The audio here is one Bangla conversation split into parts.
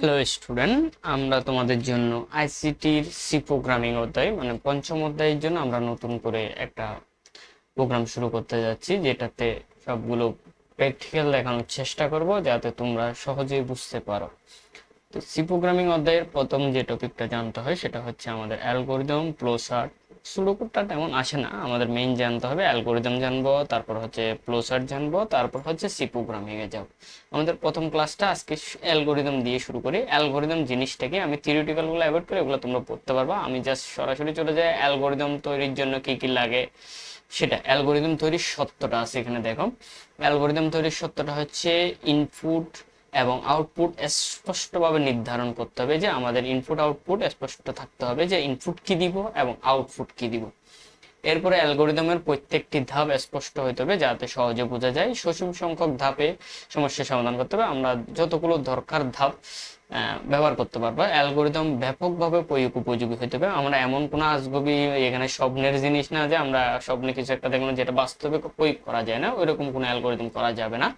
হ্যালো স্টুডেন্ট আমরা তোমাদের জন্য আইসিটির সি প্রোগ্রামিং অধ্যায় মানে পঞ্চম অধ্যায়ের জন্য আমরা নতুন করে একটা প্রোগ্রাম শুরু করতে যাচ্ছি, যেটাতে সবগুলো প্র্যাকটিক্যাল দেখানোর চেষ্টা করব, যাতে তোমরা সহজেই বুঝতে পারো। তো সি প্রোগ্রামিং অধ্যায়ের প্রথম যে টপিকটা জানতে হয়, সেটা হচ্ছে আমাদের অ্যালগোরিদম প্লোসার্ট সুডোকুটটা তেমন আসে না। আমাদের মেইন জানতে হবে অ্যালগোরিদম জানব, তারপর হচ্ছে প্লোসার্ট জানব, তারপর হচ্ছে সি প্রোগ্রামিং এ যাব। আমাদের প্রথম ক্লাসটা আজকে অ্যালগোরিদম দিয়ে শুরু করি। অ্যালগোরিদম জিনিসটাকে আমি থিওরিটিক্যালগুলো অ্যাভয়েড করে এগুলো তোমরা পড়তে পারবা। আমি জাস্ট সরাসরি চলে যাই অ্যালগোরিদম তৈরির জন্য কি কি লাগে সেটা। অ্যালগোরিদম তৈরির সত্যটা আছে এখানে দেখো। অ্যালগোরিদম তৈরির সত্যটা হচ্ছে ইনপুট এবং আউটপুট স্পষ্টভাবে নির্ধারণ করতে হবে যে আমাদের ইনপুট আউটপুট স্পষ্ট থাকতে হবে যে ইনপুট কি দিব এবং আউটপুট কি দিব। এরপরে অ্যালগোরিদমের প্রত্যেকটি ধাপ স্পষ্ট হইতে হবে যাতে সহজে বোঝা যায়। সসীম সংখ্যক ধাপে সমস্যার সমাধান করতে হবে। আমরা যতগুলো দরকার ধাপ ব্যবহার করতে পারব অ্যালগোরিদম ব্যাপকভাবে প্রয়োগ উপযোগী হইতে হবে। আমরা এমন কোনো আজগবি এখানে স্বপ্নের জিনিস না যে আমরা স্বপ্নে কিছু একটা দেখলাম যেটা বাস্তবে প্রয়োগ করা যায় না। ওইরকম কোনো অ্যালগোরিদম করা যাবে না।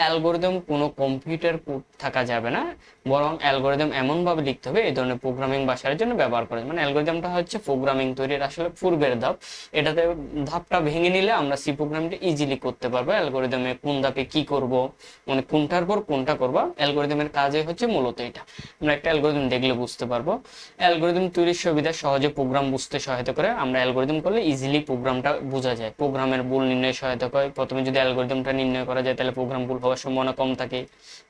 অ্যালগোরিদম কোনো কম্পিউটার কোড থাকা যাবে না, বরং অ্যালগোরিদম এমনভাবে লিখতে হবে এই ধরনের প্রোগ্রামিং ভাষার জন্য ব্যবহার করে। মানে অ্যালগোরিদমটা হচ্ছে প্রোগ্রামিং তৈরির আসলে পূর্বের ধাপ। এটাতে ধাপটা ভেঙে নিলে আমরা সি প্রোগ্রামটা ইজিলি করতে পারব। অ্যালগোরিদমে কোন ধাপে কি করব মানে কোনটার পর কোনটা করব, অ্যালগোরিদমের কাজে হচ্ছে মূলত এটা। আমরা একটা অ্যালগোরিদম দেখলে বুঝতে পারব। অ্যালগোরিদম তৈরির সুবিধা সহজে প্রোগ্রাম বুঝতে সহায়তা করে। আমরা অ্যালগোরিদম করলে ইজিলি প্রোগ্রামটা বোঝা যায়। প্রোগ্রামের ভুল নির্ণয় সহায়তা করে। প্রথমে যদি অ্যালগোরিদমটা নির্ণয় করা যায়, তাহলে প্রোগ্রাম ভুল হওয়ার সম্ভাবনা কম থাকে।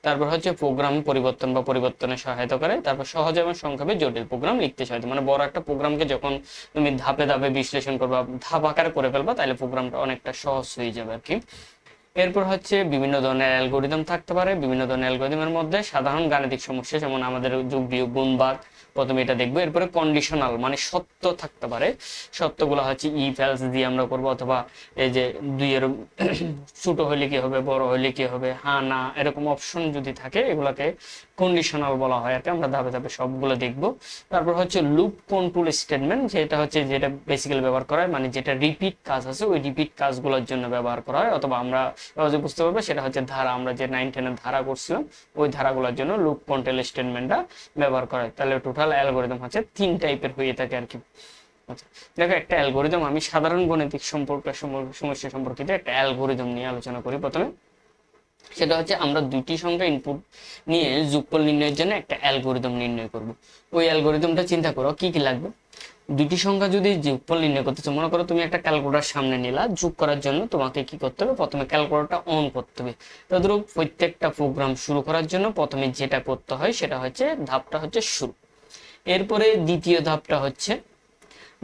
তারপর হচ্ছে প্রোগ্রাম পরিবর্তন বা পরিবর্তনে সহায়তা করে। তারপর সহজ এবং সংক্ষেপে জটিল প্রোগ্রাম লিখতে সহায়তা। মানে বড় একটা প্রোগ্রামকে যখন তুমি ধাপে ধাপে বিশ্লেষণ করবা, ধাপ আকারে করে ফেলবা, তাহলে প্রোগ্রামটা অনেকটা সহজ হয়ে যাবে আর কি এরপর হচ্ছে বিভিন্ন ধরনের অ্যালগোরিদম থাকতে পারে। বিভিন্ন ধরনের অ্যালগোরিদমের মধ্যে সাধারণ গাণিতিক সমস্যা, যেমন আমাদের যোগ বিয়োগ গুণ ভাগ প্রথমে এটা দেখব। এরপরে কন্ডিশনাল মানে সত্য থাকতে পারে। সত্যগুলো হচ্ছে ই ফেলস দিয়ে আমরা করব, অথবা এই যে দুইয়ের ছোট হলে কি হবে, বড় হলে কি হবে হ্যাঁ না, এরকম অপশন যদি থাকে, এগুলাকে কন্ডিশনাল বলা হয় আর কি। আমরা ধাপে ধাপে সবগুলো দেখব। তারপর হচ্ছে লুপ কন্ট্রোল স্টেটমেন্ট যেটা হচ্ছে যেটা বেসিক্যালি ব্যবহার করা হয় মানে যেটা রিপিট কাজ আছে, ওই রিপিট কাজগুলোর জন্য ব্যবহার করা হয়। অথবা আমরা সহজে বুঝতে পারব, সেটা হচ্ছে ধারা, আমরা যে নাইন টেনের ধারা করছিলাম, ওই ধারাগুলোর জন্য লুপ কন্ট্রোল স্টেটমেন্টটা ব্যবহার করা হয়। তাহলে টোটাল অ্যালগোরিদম হচ্ছে তিন টাইপের হয়ে থাকে আর কি আচ্ছা দেখো একটা অ্যালগোরিদম আমি সাধারণ গণিতিক সম্পর্ক সমস্যা সম্পর্কিত একটা অ্যালগোরিদম নিয়ে আলোচনা করি প্রথমে। সেটা হচ্ছে আমরা দুইটি সংখ্যা ইনপুট নিয়ে যোগফল নির্ণয়ের জন্য একটা অ্যালগোরিদম নির্ণয় করব। ওই অ্যালগোরিদমটা চিন্তা করো, কি কি লাগবে? দুইটি সংখ্যা যদি যোগফল নির্ণয় করতে চাও, মনে করো তুমি একটা ক্যালকুলেটর সামনে নিলা, যোগ করার জন্য তোমাকে কি করতে হবে? প্রথমে ক্যালকুলেটরটা অন করতে হবে। তদ্রু প্রত্যেকটা প্রোগ্রাম শুরু করার জন্য প্রথমে যেটা করতে হয়, সেটা হচ্ছে ধাপটা হচ্ছে শুরু। এরপরে দ্বিতীয় ধাপটা হচ্ছে,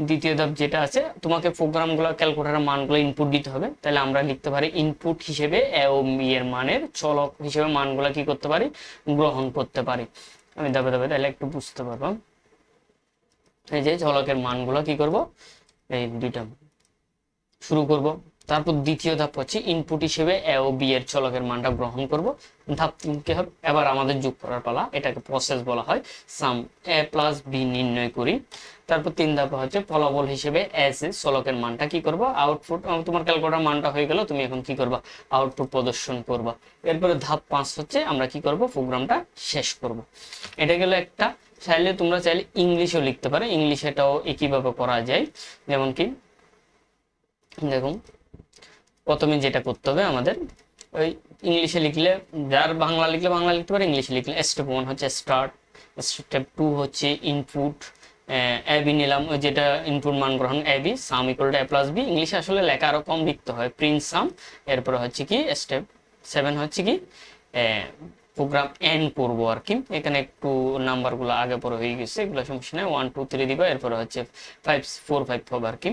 দ্বিতীয় ধাপ যেটা আছে, তোমাকে প্রোগ্রামগুলো ক্যালকুলেটারের মানগুলো ইনপুট দিতে হবে। তাহলে আমরা লিখতে পারি ইনপুট হিসেবে এ ও বি এর মানের, চলক হিসেবে মানগুলো কি করতে পারি? গ্রহণ করতে পারি। আমি ধাপে ধাপে তাহলে একটু বুঝতে পারব। এই যে চলকের মানগুলো কি করব? এই দুইটা শুরু করব। তারপর দ্বিতীয় ধাপ হচ্ছে ইনপুট হিসেবে এ ও বি এর চলকের মানটা গ্রহণ করব। ধাপ তিন কি হবে? এবার আমাদের যোগ করার পালা, এটাকে প্রসেস বলা হয়। সাম এ প্লাস বি নির্ণয় করি। তারপর তিন ধাপ হচ্ছে ফলাফল হিসেবে এস এ চলকের মানটা কি করবা? আউটপুট তোমার ক্যালকুলেটার মানটা হয়ে গেল, তুমি এখন কি করবা? আউটপুট প্রদর্শন করবা। এরপরে ধাপ পাঁচ হচ্ছে আমরা কি করব? প্রোগ্রামটা শেষ করব। এটা গেল একটা। চাইলে তোমরা চাইলে ইংলিশেও লিখতে পারো। ইংলিশ এটাও একইভাবে করা যায়। যেমন কি, দেখুন প্রথমে যেটা করতে হবে আমাদের, ওই ইংলিশে লিখলে, যার বাংলা লিখলে বাংলা লিখতে পারে ইংলিশে লিখলে স্টেপ ওয়ান হচ্ছে স্টার্ট স্টেপ টু হচ্ছে ইনপুট অ্যাবি নিলাম, ওই যেটা ইনপুট মান গ্রহণ A B sum equal to A plus B ইংলিশে আসলে লেখা আরও কম লিখতে হয় প্রিন্ট সাম এরপর হচ্ছে কি স্টেপ সেভেন হচ্ছে কি প্রোগ্রাম এন্ড করব আর কি। এখানে একটু নাম্বারগুলো আগে পরে হয়ে গেছে, এগুলো সমস্যা নেই। ওয়ান টু থ্রি দিবা, এরপরে হচ্ছে ফাইভ ফোর ফাইভ হবে আর কি।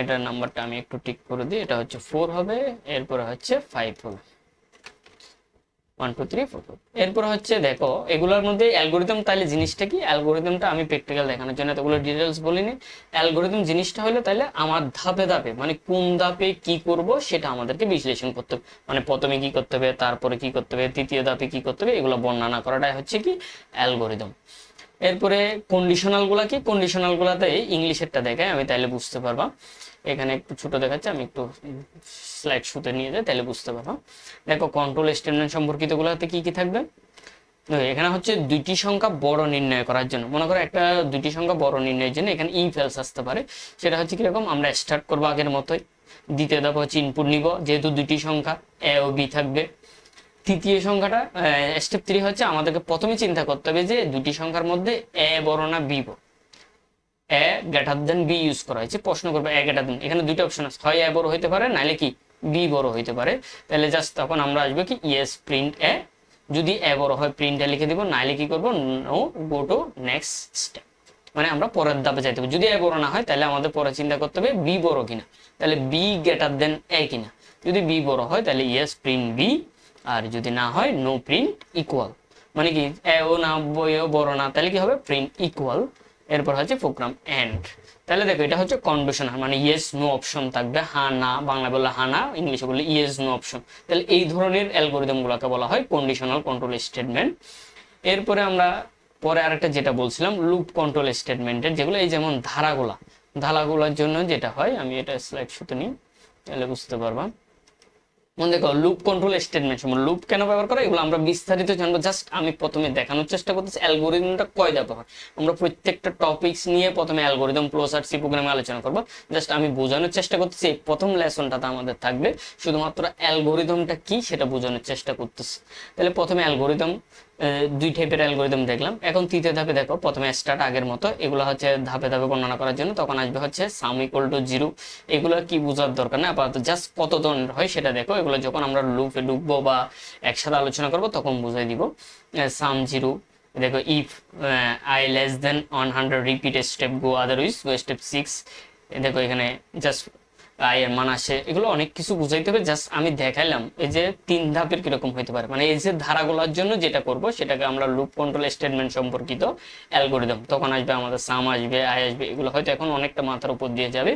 এটার নাম্বারটা আমি একটু টিক করে দিই, এটা হচ্ছে ফোর হবে, এরপরে হচ্ছে ফাইভ হবে। ওয়ান টু থ্রি ফোর এরপর হচ্ছে দেখো, এগুলোর মধ্যে অ্যালগোরিদম তাহলে জিনিসটা কি? অ্যালগোরিদমটা আমি প্র্যাকটিক্যাল দেখানোর জন্য এতগুলো ডিটেলস বলিনি। অ্যালগোরিদম জিনিসটা হলো তাহলে আমার ধাপে ধাপে মানে কোন ধাপে কি করব সেটা আমাদেরকে বিশ্লেষণ করতে হবে। মানে প্রথমে কি করতে হবে, তারপরে কি করতে হবে, তৃতীয় ধাপে কি করতে হবে, এগুলো বর্ণনা করাটাই হচ্ছে কি? অ্যালগোরিদম এরপরে কন্ডিশনালগুলা কি? কন্ডিশনাল গুলাতে ইংলিশেরটা দেখায় আমি তাইলে বুঝতে পারবা। এখানে একটু ছোট দেখাচ্ছে, আমি একটু স্লাইড শুতে নিয়ে যাই তাহলে বুঝতে পারবা। দেখো কন্ট্রোল স্টেটমেন্ট সম্পর্কিত গুলাতে কি কি থাকবে? এখানে হচ্ছে দুইটি সংখ্যা বড় নির্ণয় করার জন্য। মনে করো একটা দুইটি সংখ্যা বড় নির্ণয়ের জন্য এখানে ইফ এলস আসতে পারে। সেটা হচ্ছে কীরকম? আমরা স্টার্ট করব আগের মতোই। দ্বিতীয় ধাপ হচ্ছে ইনপুট নিব, যেহেতু দুইটি সংখ্যা এ ও বি থাকবে। তৃতীয় সংখ্যাটা স্টেপ থ্রি হচ্ছে আমাদেরকে প্রথমে চিন্তা করতে হবে যে দুটি সংখ্যার মধ্যে এ বড় না বি বড়। A greater than B use করা হয়েছে, প্রশ্ন করবে এ গ্রেটার দেন এখানে দুইটা অপশন আছে, হয় এ বড় হইতে পারে নাহলে কি বি বড় হইতে পারে। তাহলে জাস্ট তখন আমরা আসবে কি ইয়েস প্রিন্ট এ যদি এ বড় হয় প্রিন্ট এ লিখে দিব নাহলে কি করব no go to next step মানে আমরা পরের ধাপে যাইতে হবে, যদি এ বড় না হয়, তাহলে আমাদের পরে চিন্তা করতে হবে বি বড় কিনা। তাহলে বি গ্রেটার দেন এ কিনা। যদি বি বড় হয়, তাহলে ইয়েস প্রিন্ট বি আর যদি না হয় নো প্রিন্ট ইকুয়াল মানে কি ও না বইও বড় না, তাহলে কি হবে? প্রিন্ট ইকুয়াল এরপর হচ্ছে প্রোগ্রাম এন্ড তাহলে দেখো, এটা হচ্ছে কন্ডিশনাল মানে ইয়েস নো অপশন থাকবে। হা, না বাংলা বললে হা, না, ইংলিশে বললে ইয়েস নো অপশন তাহলে এই ধরনের অ্যালগোরিদম গুলোকে বলা হয় কন্ডিশনাল কন্ট্রোল স্টেটমেন্ট এরপরে আমরা পরে আরেকটা যেটা বলছিলাম লুপ কন্ট্রোল স্টেটমেন্টের যেগুলো এই যেমন ধারাগুলা। ধারাগুলোর জন্য যেটা হয়, আমি এটা স্লাইড শুতে নিই, তাহলে বুঝতে পারবা। মনে দেখো লুপ কন্ট্রোল স্টেটমেন্ট সময় লুপ কেন ব্যবহার করা এগুলো আমরা বিস্তারিত জানব। জাস্ট আমি প্রথমে দেখানোর চেষ্টা করতেছি অ্যালগোরিদমটা কয় ধাপে হয়? আমরা প্রত্যেকটা টপিকস নিয়ে প্রথমে অ্যালগোরিদম প্লাস আর সি প্রোগ্রামে আলোচনা করব। জাস্ট আমি বোঝানোর চেষ্টা করতেছি, এই প্রথম লেসনটাতে আমাদের থাকবে। শুধুমাত্র অ্যালগোরিদমটা কি সেটা বোঝানোর চেষ্টা করতেছি। তাহলে প্রথমে অ্যালগোরিদম দুই টাইপের অ্যালগোরিদম দেখলাম। এখন তৃতীয় ধাপে দেখো, প্রথমে স্টার্ট আগের মতো। এগুলো হচ্ছে ধাপে ধাপে বর্ণনা করার জন্য। তখন আসবে হচ্ছে সাম ইকুয়াল টু জিরো এগুলো কি বোঝার দরকার না? আপাতত জাস্ট কত ধরনের হয় সেটা দেখো। এগুলো যখন আমরা লুপে ডুববো বা একসাথে আলোচনা করব, তখন বুঝাই দিব। সাম জিরো দেখো if I less than one hundred repeat step go otherwise go step six দেখো, এখানে জাস্ট আয়ের মান আসে, এগুলো অনেক কিছু বুঝাইতে হবে। জাস্ট আমি দেখাইলাম, এই যে তিন ধাপের কীরকম হইতে পারে। মানে এই যে ধারাগুলোর জন্য যেটা করব, সেটাকে আমরা লুপ কন্ট্রোল স্টেটমেন্ট সম্পর্কিত অ্যালগোরিদম তখন আসবে আমাদের সাম আসবে আয় আসবে, এগুলো হয়তো এখন অনেকটা মাথার উপর দিয়ে যাবে।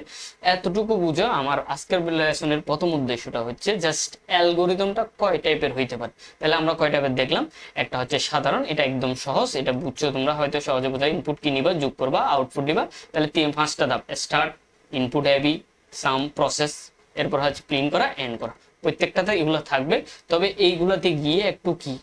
এতটুকু বুঝো, আমার আজকের লেসনের প্রথম উদ্দেশ্যটা হচ্ছে জাস্ট অ্যালগোরিদমটা কয় টাইপের হইতে পারে। তাহলে আমরা কয় টাইপের দেখলাম? একটা হচ্ছে সাধারণ, এটা একদম সহজ, এটা বুঝছ তোমরা, হয়তো সহজে বোঝা ইনপুট কি নিবা, যোগ করবা আউটপুট দিবা। তাহলে তিন, পাঁচটা ধাপ start input heavy sum process এরপর হচ্ছে প্রিন্ট করা এন্ড করা। প্রত্যেকটাতে এগুলো থাকবে। তবে এইগুলোতে গিয়ে একটু কি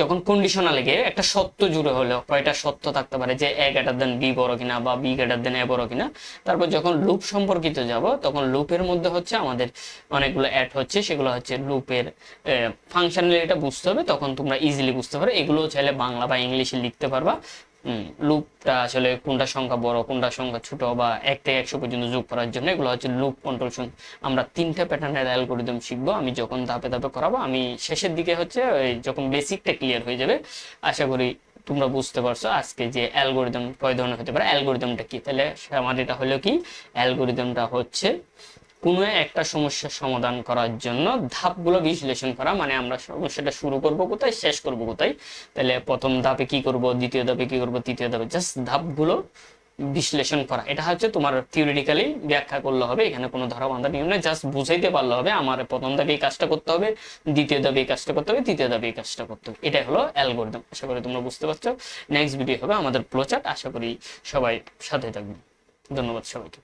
যখন কন্ডিশনালে গিয়ে একটা সত্য জুড়ে হলেও, কয়টা সত্য থাকতে পারে যে এ গ্রেটার দেন বি বড় কিনা বা বি গ্রেটার দেন এ বড় কিনা, তারপর যখন লুপ সম্পর্কিত যাব, তখন লুপের মধ্যে হচ্ছে আমাদের অনেকগুলো অ্যাড হচ্ছে, সেগুলো হচ্ছে লুপের ফাংশনালি এটা বুঝতে হবে, তখন তোমরা ইজিলি বুঝতে পারো। এগুলো চাইলে বাংলা বা ইংলিশে লিখতে পারবা। লুপটা আসলে কোনটা সংখ্যা বড়, কোনটা সংখ্যা ছোট বা এক থেকে একশো পর্যন্ত যোগ করার জন্য এগুলো হচ্ছে লুপ কন্ট্রোল আমরা তিনটা প্যাটার্নের অ্যালগোরিদম শিখব, আমি যখন ধাপে ধাপে করাবো, আমি শেষের দিকে হচ্ছে যখন বেসিকটা ক্লিয়ার হয়ে যাবে, আশা করি তোমরা বুঝতে পারছ আজকে যে অ্যালগোরিদম কয় ধরনের হতে পারে অ্যালগোরিদমটা কি? তাহলে আমার এটা হলো কি? অ্যালগোরিদমটা হচ্ছে কোনো একটা সমস্যার সমাধান করার জন্য ধাপগুলো বিশ্লেষণ করা মানে আমরা সমস্যাটা শুরু করব কোথায়, শেষ করব কোথায়? তাহলে প্রথম ধাপে কি করব, দ্বিতীয় ধাপে কি করব, তৃতীয় ধাপে জাস্ট ধাপগুলো বিশ্লেষণ করা। এটা হচ্ছে তোমার থিওরিটিক্যালি ব্যাখ্যা করলে হবে, এখানে কোনো ধরা বাঁধা নিয়ম নেই জাস্ট বুঝাইতে পারলে হবে, আমার প্রথম ধাপে এই কাজটা করতে হবে, দ্বিতীয় ধাপে এই কাজটা করতে হবে, তৃতীয় ধাপে এই কাজটা করতে হবে। এটাই হলো অ্যালগোরিদম আশা করি তোমরা বুঝতে পারছ। নেক্সট ভিডিও হবে আমাদের ফ্লোচার্ট আশা করি সবাই সাথে থাকবে। ধন্যবাদ সবাইকে।